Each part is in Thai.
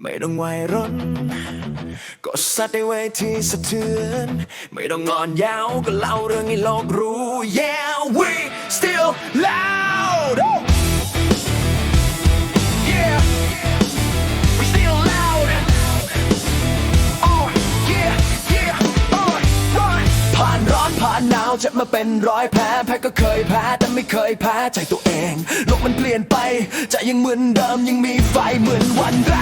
ไม่ต้องวัยรุ่นก็สัตว์ในเวที่สะเทือน ไม่ต้องงอนยาวก็เล่าเรื่องให้โลกรู้ Yeah we still loud Yeah we still loud Oh yeah yeah oh right ผ่านร้อนผ่านหนาวจะมาเป็นร้อยแพ้แพ้ก็เคยแพ้แต่ไม่เคยแพ้ใจตัวเอง โลกมันเปลี่ยนไปใจยังเหมือนเดิมยังมีไฟเหมือนวันแรก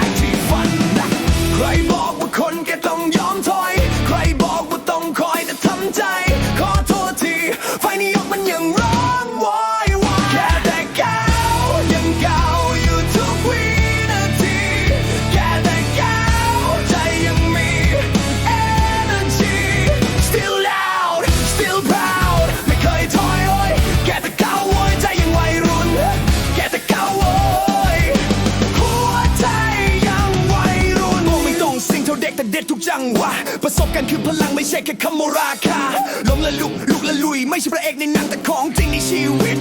จังหวะประสบการณ์คือพลังไม่ใช่แค่คำว่าราคาลงละลุกลุกละลุย ไม่ใช่พระเอกในหนังแต่ของจริงในชีวิต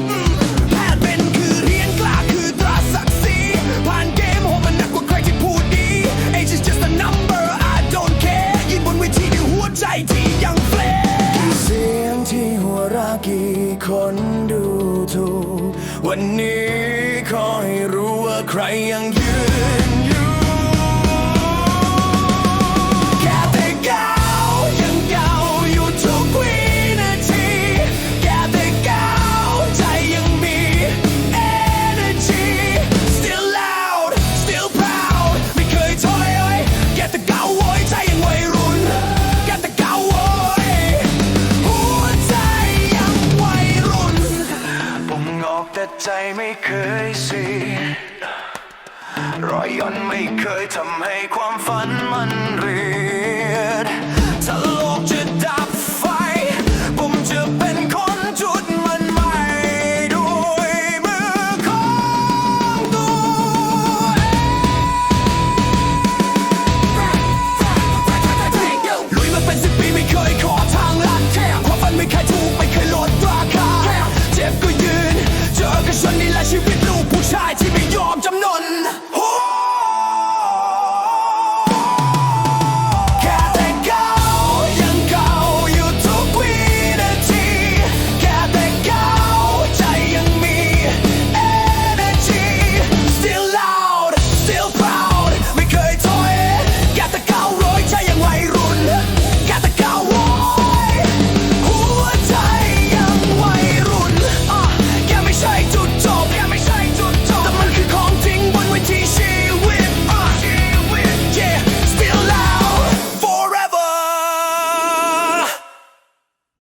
แพทย์เป็นคือเรียนกล้าคือตราศักดิ์ศรีผ่านเกมโหมันหนักกว่าใครที่พูดดี Age is just a number I don't care ยืนบนเวทีด้วยหัวใจที่ยังเฟลกี่เสียงที่หัวรากี่คนดูถูกวันนี้ขอให้รู้ว่าใครยังยืนอยู่ ไม่เคยสีรอยย่นไม่เคยทำให้ความฝันมันเรี